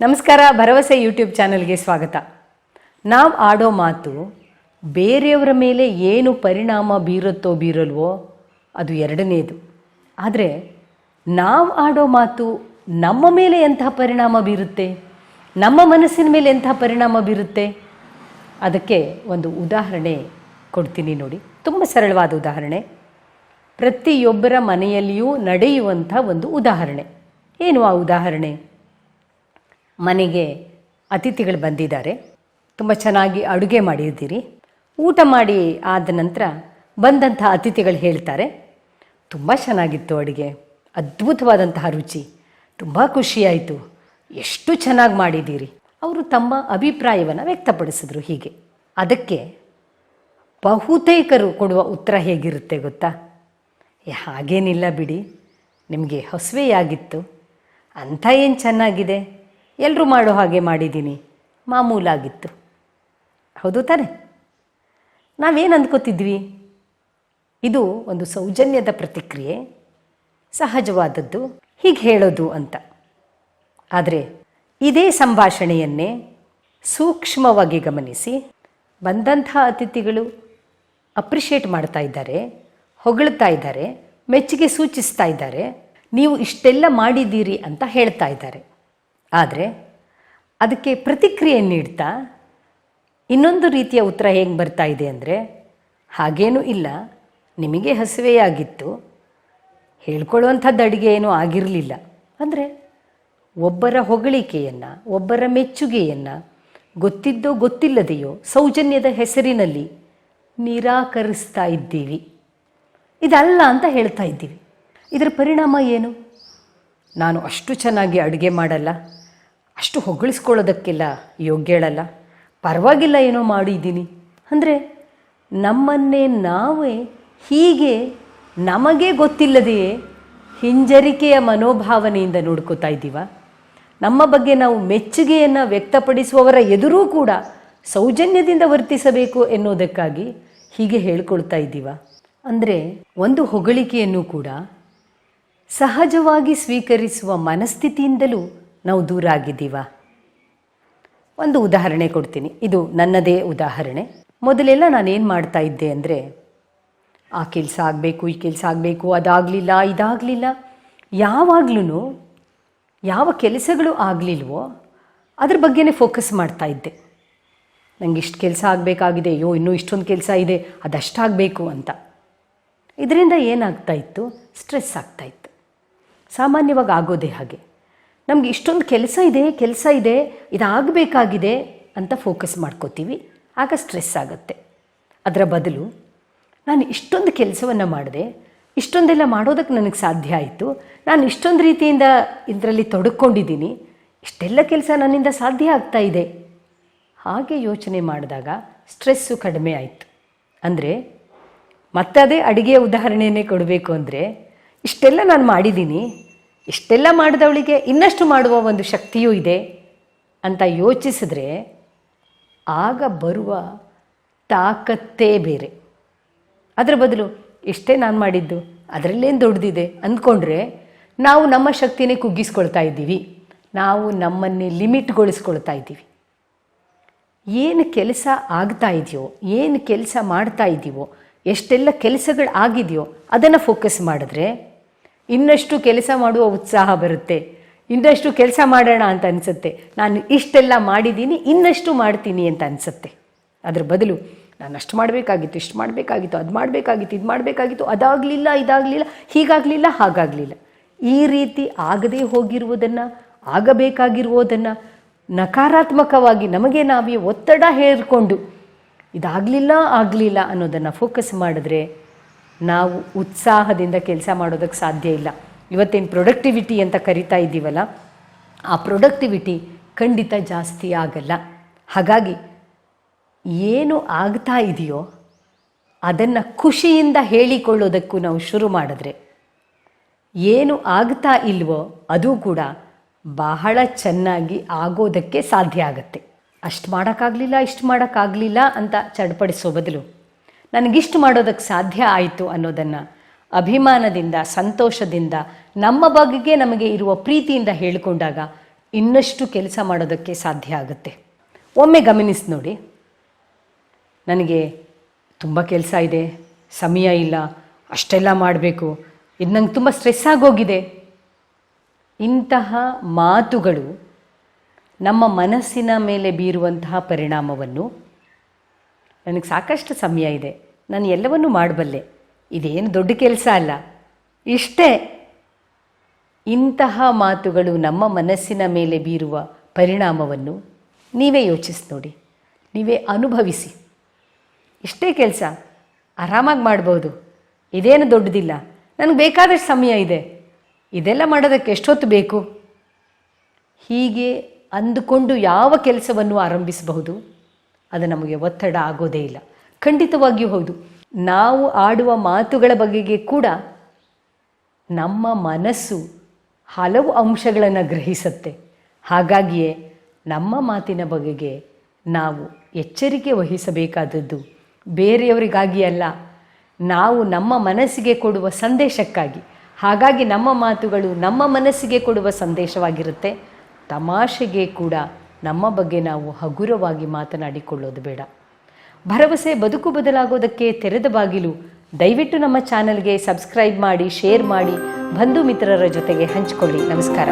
ನಮಸ್ಕಾರ, ಭರವಸೆ ಯೂಟ್ಯೂಬ್ ಚಾನಲ್ಗೆ ಸ್ವಾಗತ. ನಾವು ಆಡೋ ಮಾತು, ಬೇರೆಯವರ ಮೇಲೆ ಏನು ಪರಿಣಾಮ ಬೀರುತ್ತೋ ಬೀರಲ್ವೋ, ಅದು ಎರಡನೇದು. ಆದರೆ, ನಾವು ಆಡೋ ಮಾತು ನಮ್ಮ ಮೇಲೆ ಎಂಥ ಪರಿಣಾಮ ಬೀರುತ್ತೆ? ನಮ್ಮ ಮನಸ್ಸಿನ ಮೇಲೆ ಎಂಥ ಪರಿಣಾಮ ಬೀರುತ್ತೆ? ಅದಕ್ಕೆ ಒಂದು ಉದಾಹರಣೆ ಕೊಡ್ತೀನಿ ನೋಡಿ. ತುಂಬ ಸರಳವಾದ ಉದಾಹರಣೆ. ಪ್ರತಿಯೊಬ್ಬರ ಮನೆಯಲ್ಲಿಯೂ ನಡೆಯುವಂಥ ಒಂದು ಉದಾಹರಣೆ. ಏನು ಆ ಉದಾಹರಣೆ? ಮನೆಗೆ ಅತಿಥಿಗಳು ಬಂದಿದ್ದಾರೆ. ತುಂಬ ಚೆನ್ನಾಗಿ ಅಡುಗೆ ಮಾಡಿದ್ದೀರಿ. ಊಟ ಮಾಡಿ ಆದ ನಂತರ ಬಂದಂಥ ಅತಿಥಿಗಳು ಹೇಳ್ತಾರೆ, ತುಂಬ ಚೆನ್ನಾಗಿತ್ತು ಅಡುಗೆ. ಅದ್ಭುತವಾದಂತಹ ರುಚಿ. ತುಂಬ ಖುಷಿಯಾಯಿತು. ಎಷ್ಟು ಚೆನ್ನಾಗಿ ಮಾಡಿದ್ದೀರಿ. ಅವರು ತಮ್ಮ ಅಭಿಪ್ರಾಯವನ್ನು ವ್ಯಕ್ತಪಡಿಸಿದ್ರು ಹೀಗೆ. ಅದಕ್ಕೆ ಬಹುತೇಕರು ಕೊಡುವ ಉತ್ತರ ಹೇಗಿರುತ್ತೆ ಗೊತ್ತಾ? ಹಾಗೇನಿಲ್ಲ ಬಿಡಿ. ನಿಮಗೆ ಹಸುವೆಯಾಗಿತ್ತು. ಅಂಥ ಏನು ಚೆನ್ನಾಗಿದೆ? ಎಲ್ಲರೂ ಮಾಡೋ ಹಾಗೆ ಮಾಡಿದ್ದೀನಿ. ಮಾಮೂಲಾಗಿತ್ತು. ಹೌದು ತಾನೆ? ನಾವೇನು ಅಂದ್ಕೋತಿದ್ವಿ ಇದು ಒಂದು ಸೌಜನ್ಯದ ಪ್ರತಿಕ್ರಿಯೆ, ಸಹಜವಾದದ್ದು, ಹೀಗೆ ಹೇಳೋದು ಅಂತ. ಆದರೆ ಇದೇ ಸಂಭಾಷಣೆಯನ್ನೇ ಸೂಕ್ಷ್ಮವಾಗಿ ಗಮನಿಸಿ, ಬಂದಂಥ ಅತಿಥಿಗಳು ಅಪ್ರಿಷಿಯೇಟ್ ಮಾಡ್ತಾ ಇದ್ದಾರೆ, ಹೊಗಳ್ತಾ ಇದ್ದಾರೆ, ಮೆಚ್ಚುಗೆ ಸೂಚಿಸ್ತಾ ಇದ್ದಾರೆ, ನೀವು ಇಷ್ಟೆಲ್ಲ ಮಾಡಿದ್ದೀರಿ ಅಂತ ಹೇಳ್ತಾ ಇದ್ದಾರೆ. ಆದರೆ ಅದಕ್ಕೆ ಪ್ರತಿಕ್ರಿಯೆ ನೀಡ್ತಾ ಇನ್ನೊಂದು ರೀತಿಯ ಉತ್ತರ ಹೇಗೆ ಬರ್ತಾ ಇದೆ ಅಂದರೆ, ಹಾಗೇನೂ ಇಲ್ಲ, ನಿಮಗೆ ಹಸಿವೆಯಾಗಿತ್ತು ಹೇಳ್ಕೊಳ್ಳುವಂಥದ್ದು ಅಡುಗೆ ಏನೂ ಆಗಿರಲಿಲ್ಲ. ಅಂದರೆ ಒಬ್ಬರ ಹೊಗಳಿಕೆಯನ್ನು, ಒಬ್ಬರ ಮೆಚ್ಚುಗೆಯನ್ನು, ಗೊತ್ತಿದ್ದೋ ಗೊತ್ತಿಲ್ಲದೆಯೋ ಸೌಜನ್ಯದ ಹೆಸರಿನಲ್ಲಿ ನಿರಾಕರಿಸ್ತಾ ಇದ್ದೀವಿ. ಇದಲ್ಲ ಅಂತ ಹೇಳ್ತಾ ಇದ್ದೀವಿ. ಇದರ ಪರಿಣಾಮ ಏನು? ನಾನು ಅಷ್ಟು ಚೆನ್ನಾಗಿ ಅಡುಗೆ ಮಾಡಲ್ಲ. ಅಷ್ಟು ಹೊಗಳಿಸ್ಕೊಳ್ಳೋದಕ್ಕೆಲ್ಲ ಯೋಗ್ಯಳಲ್ಲ. ಪರವಾಗಿಲ್ಲ ಏನೋ ಮಾಡಿದ್ದೀನಿ. ಅಂದರೆ ನಮ್ಮನ್ನೇ ನಾವೇ ಹೀಗೆ ನಮಗೆ ಗೊತ್ತಿಲ್ಲದೆಯೇ ಹಿಂಜರಿಕೆಯ ಮನೋಭಾವನೆಯಿಂದ ನೋಡ್ಕೋತಾ ಇದ್ದೀವ? ನಮ್ಮ ಬಗ್ಗೆ ನಾವು ಮೆಚ್ಚುಗೆಯನ್ನು ವ್ಯಕ್ತಪಡಿಸುವವರ ಎದುರೂ ಕೂಡ ಸೌಜನ್ಯದಿಂದ ವರ್ತಿಸಬೇಕು ಎನ್ನುವುದಕ್ಕಾಗಿ ಹೀಗೆ ಹೇಳ್ಕೊಳ್ತಾ ಇದ್ದೀವ? ಅಂದರೆ ಒಂದು ಹೊಗಳಿಕೆಯನ್ನು ಕೂಡ ಸಹಜವಾಗಿ ಸ್ವೀಕರಿಸುವ ಮನಸ್ಥಿತಿಯಿಂದಲೂ ನಾವು ದೂರ ಆಗಿದ್ದೀವ? ಒಂದು ಉದಾಹರಣೆ ಕೊಡ್ತೀನಿ. ಇದು ನನ್ನದೇ ಉದಾಹರಣೆ. ಮೊದಲೆಲ್ಲ ನಾನೇನು ಮಾಡ್ತಾ ಇದ್ದೆ ಅಂದರೆ, ಆ ಕೆಲಸ ಆಗಬೇಕು, ಈ ಕೆಲಸ ಆಗಬೇಕು, ಅದಾಗಲಿಲ್ಲ, ಇದಾಗಲಿಲ್ಲ. ಯಾವಾಗ್ಲೂ ಯಾವ ಕೆಲಸಗಳು ಆಗಲಿಲ್ವೋ ಅದ್ರ ಬಗ್ಗೆನೇ ಫೋಕಸ್ ಮಾಡ್ತಾ ಇದ್ದೆ. ನನಗೆ ಇಷ್ಟು ಕೆಲಸ ಆಗಬೇಕಾಗಿದೆ, ಅಯ್ಯೋ, ಇನ್ನೂ ಇಷ್ಟೊಂದು ಕೆಲಸ ಇದೆ ಅದಷ್ಟಾಗಬೇಕು ಅಂತ. ಇದರಿಂದ ಏನಾಗ್ತಾ ಇತ್ತು? ಸ್ಟ್ರೆಸ್ ಆಗ್ತಾಯಿತ್ತು ಸಾಮಾನ್ಯವಾಗಿ ಆಗೋದೇ ಹಾಗೆ. ನಮಗೆ ಇಷ್ಟೊಂದು ಕೆಲಸ ಇದೆ ಕೆಲಸ ಇದೆ, ಇದಾಗಬೇಕಾಗಿದೆ ಅಂತ ಫೋಕಸ್ ಮಾಡ್ಕೋತೀವಿ. ಆಗ ಸ್ಟ್ರೆಸ್ ಆಗುತ್ತೆ. ಅದರ ಬದಲು ನಾನು ಇಷ್ಟೊಂದು ಕೆಲಸವನ್ನು ಮಾಡಿದೆ, ಇಷ್ಟೊಂದೆಲ್ಲ ಮಾಡೋದಕ್ಕೆ ನನಗೆ ಸಾಧ್ಯ ಆಯಿತು. ನಾನು ಇಷ್ಟೊಂದು ರೀತಿಯಿಂದ ಇದರಲ್ಲಿ ತೊಡಕೊಂಡಿದ್ದೀನಿ. ಇಷ್ಟೆಲ್ಲ ಕೆಲಸ ನನ್ನಿಂದ ಸಾಧ್ಯ ಆಗ್ತಾ ಇದೆ. ಹಾಗೆ ಯೋಚನೆ ಮಾಡಿದಾಗ ಸ್ಟ್ರೆಸ್ಸು ಕಡಿಮೆ ಆಯಿತು. ಅಂದರೆ ಮತ್ತದೇ ಅಡುಗೆಯ ಉದಾಹರಣೆಯೇ ಕೊಡಬೇಕು ಅಂದರೆ, ಇಷ್ಟೆಲ್ಲ ನಾನು ಮಾಡಿದ್ದೀನಿ ಇಷ್ಟೆಲ್ಲ ಮಾಡಿದವಳಿಗೆ ಇನ್ನಷ್ಟು ಮಾಡುವ ಒಂದು ಶಕ್ತಿಯೂ ಇದೆ ಅಂತ ಯೋಚಿಸಿದ್ರೆ ಆಗ ಬರುವ ತಾಕತ್ತೇ ಬೇರೆ. ಅದರ ಬದಲು ಇಷ್ಟೇ ನಾನು ಮಾಡಿದ್ದು, ಅದರಲ್ಲೇನು ದೊಡ್ಡದಿದೆ ಅಂದ್ಕೊಂಡ್ರೆ ನಾವು ನಮ್ಮ ಶಕ್ತಿನೇ ಕುಗ್ಗಿಸ್ಕೊಳ್ತಾ ಇದ್ದೀವಿ. ನಾವು ನಮ್ಮನ್ನೇ ಲಿಮಿಟ್ಗೊಳಿಸ್ಕೊಳ್ತಾ ಇದ್ದೀವಿ. ಏನು ಕೆಲಸ ಆಗ್ತಾ ಇದೆಯೋ, ಏನು ಕೆಲಸ ಮಾಡ್ತಾ ಇದೀವೋ ಎಷ್ಟೆಲ್ಲ ಕೆಲಸಗಳು ಆಗಿದೆಯೋ ಅದನ್ನು ಫೋಕಸ್ ಮಾಡಿದ್ರೆ ಇನ್ನಷ್ಟು ಕೆಲಸ ಮಾಡುವ ಉತ್ಸಾಹ ಬರುತ್ತೆ. ಇನ್ನಷ್ಟು ಕೆಲಸ ಮಾಡೋಣ ಅಂತ ಅನಿಸುತ್ತೆ. ನಾನು ಇಷ್ಟೆಲ್ಲ ಮಾಡಿದ್ದೀನಿ, ಇನ್ನಷ್ಟು ಮಾಡ್ತೀನಿ ಅಂತ ಅನಿಸುತ್ತೆ. ಅದ್ರ ಬದಲು ನಾನು ಅಷ್ಟು ಮಾಡಬೇಕಾಗಿತ್ತು, ಇಷ್ಟು ಮಾಡಬೇಕಾಗಿತ್ತು, ಅದು ಮಾಡಬೇಕಾಗಿತ್ತು, ಇದು ಮಾಡಬೇಕಾಗಿತ್ತು, ಅದಾಗಲಿಲ್ಲ, ಇದಾಗಲಿಲ್ಲ, ಹೀಗಾಗಲಿಲ್ಲ, ಹಾಗಾಗಲಿಲ್ಲ. ಈ ರೀತಿ ಆಗದೇ ಹೋಗಿರುವುದನ್ನು, ಆಗಬೇಕಾಗಿರುವುದನ್ನು ನಕಾರಾತ್ಮಕವಾಗಿ ನಮಗೆ ನಾವೇ ಒತ್ತಡ ಹೇರಿಕೊಂಡು ಇದಾಗಲಿಲ್ಲ, ಆಗಲಿಲ್ಲ ಅನ್ನೋದನ್ನು ಫೋಕಸ್ ಮಾಡಿದ್ರೆ ನಾವು ಉತ್ಸಾಹದಿಂದ ಕೆಲಸ ಮಾಡೋದಕ್ಕೆ ಸಾಧ್ಯ ಇಲ್ಲ. ಇವತ್ತೇನು ಪ್ರೊಡಕ್ಟಿವಿಟಿ ಅಂತ ಕರಿತಾ ಇದ್ದೀವಲ್ಲ, ಆ ಪ್ರೊಡಕ್ಟಿವಿಟಿ ಖಂಡಿತ ಜಾಸ್ತಿ ಆಗಲ್ಲ. ಹಾಗಾಗಿ ಏನು ಆಗ್ತಾ ಇದೆಯೋ ಅದನ್ನು ಖುಷಿಯಿಂದ ಹೇಳಿಕೊಳ್ಳೋದಕ್ಕೂ ನಾವು ಶುರು ಮಾಡಿದ್ರೆ ಏನು ಆಗ್ತಾ ಇಲ್ವೋ ಅದು ಕೂಡ ಬಹಳ ಚೆನ್ನಾಗಿ ಆಗೋದಕ್ಕೆ ಸಾಧ್ಯ ಆಗುತ್ತೆ. ಅಷ್ಟು ಮಾಡೋಕ್ಕಾಗಲಿಲ್ಲ, ಇಷ್ಟು ಮಾಡೋಕ್ಕಾಗಲಿಲ್ಲ ಅಂತ ಚಡ್ಪಡಿಸೋ ಬದಲು ನನಗಿಷ್ಟು ಮಾಡೋದಕ್ಕೆ ಸಾಧ್ಯ ಆಯಿತು ಅನ್ನೋದನ್ನು ಅಭಿಮಾನದಿಂದ, ಸಂತೋಷದಿಂದ, ನಮ್ಮ ಬಗೆಗೆ ನಮಗೆ ಇರುವ ಪ್ರೀತಿಯಿಂದ ಹೇಳಿಕೊಂಡಾಗ ಇನ್ನಷ್ಟು ಕೆಲಸ ಮಾಡೋದಕ್ಕೆ ಸಾಧ್ಯ ಆಗುತ್ತೆ. ಒಮ್ಮೆ ಗಮನಿಸಿ ನೋಡಿ. ನನಗೆ ತುಂಬ ಕೆಲಸ ಇದೆ, ಸಮಯ ಇಲ್ಲ, ಅಷ್ಟೆಲ್ಲ ಮಾಡಬೇಕು, ಇದು ನಂಗೆ ತುಂಬ ಸ್ಟ್ರೆಸ್ ಆಗೋಗಿದೆ. ಇಂತಹ ಮಾತುಗಳು ನಮ್ಮ ಮನಸ್ಸಿನ ಮೇಲೆ ಬೀರುವಂತಹ ಪರಿಣಾಮವನ್ನು ನನಗೆ ಸಾಕಷ್ಟು ಸಮಯ ಇದೆ. ನಾನು ಎಲ್ಲವನ್ನೂ ಮಾಡಬಲ್ಲೆ. ಇದೇನು ದೊಡ್ಡ ಕೆಲಸ ಅಲ್ಲ. ಇಷ್ಟೇ. ಇಂತಹ ಮಾತುಗಳು ನಮ್ಮ ಮನಸ್ಸಿನ ಮೇಲೆ ಬೀರುವ ಪರಿಣಾಮವನ್ನು ನೀವೇ ಯೋಚಿಸಿ ನೋಡಿ. ನೀವೇ ಅನುಭವಿಸಿ. ಇಷ್ಟೇ ಕೆಲಸ. ಆರಾಮಾಗಿ ಮಾಡ್ಬೋದು. ಇದೇನು ದೊಡ್ಡದಿಲ್ಲ. ನನಗೆ ಬೇಕಾದಷ್ಟು ಸಮಯ ಇದೆ. ಇದೆಲ್ಲ ಮಾಡೋದಕ್ಕೆ ಎಷ್ಟೊತ್ತು ಬೇಕು? ಹೀಗೆ ಅಂದುಕೊಂಡು ಯಾವ ಕೆಲಸವನ್ನು ಆರಂಭಿಸಬಹುದು? ಅದು ನಮಗೆ ಒತ್ತಡ ಆಗೋದೇ ಇಲ್ಲ. ಖಂಡಿತವಾಗಿಯೂ ಹೌದು. ನಾವು ಆಡುವ ಮಾತುಗಳ ಬಗೆಗೆ ಕೂಡ ನಮ್ಮ ಮನಸ್ಸು ಹಲವು ಅಂಶಗಳನ್ನು ಗ್ರಹಿಸುತ್ತೆ. ಹಾಗಾಗಿಯೇ ನಮ್ಮ ಮಾತಿನ ಬಗೆಗೆ ನಾವು ಎಚ್ಚರಿಕೆ ವಹಿಸಬೇಕಾದದ್ದು ಬೇರೆಯವರಿಗಾಗಿ ಅಲ್ಲ, ನಾವು ನಮ್ಮ ಮನಸ್ಸಿಗೆ ಕೊಡುವ ಸಂದೇಶಕ್ಕಾಗಿ. ಹಾಗಾಗಿ ನಮ್ಮ ಮಾತುಗಳು ನಮ್ಮ ಮನಸ್ಸಿಗೆ ಕೊಡುವ ಸಂದೇಶವಾಗಿರುತ್ತೆ. ತಮಾಷೆಗೆ ಕೂಡ ನಮ್ಮ ಬಗ್ಗೆ ನಾವು ಹಗುರವಾಗಿ ಮಾತನಾಡಿಕೊಳ್ಳೋದು ಬೇಡ. ಭರವಸೆ ಬದುಕು ಬದಲಾಗೋದಕ್ಕೆ ತೆರೆದ ಬಾಗಿಲು, ದಯವಿಟ್ಟು ನಮ್ಮ ಚಾನಲ್ಗೆ ಸಬ್ಸ್ಕ್ರೈಬ್ ಮಾಡಿ, ಶೇರ್ ಮಾಡಿ, ಬಂಧು ಮಿತ್ರರ ಜೊತೆಗೆ ಹಂಚಿಕೊಳ್ಳಿ. ನಮಸ್ಕಾರ.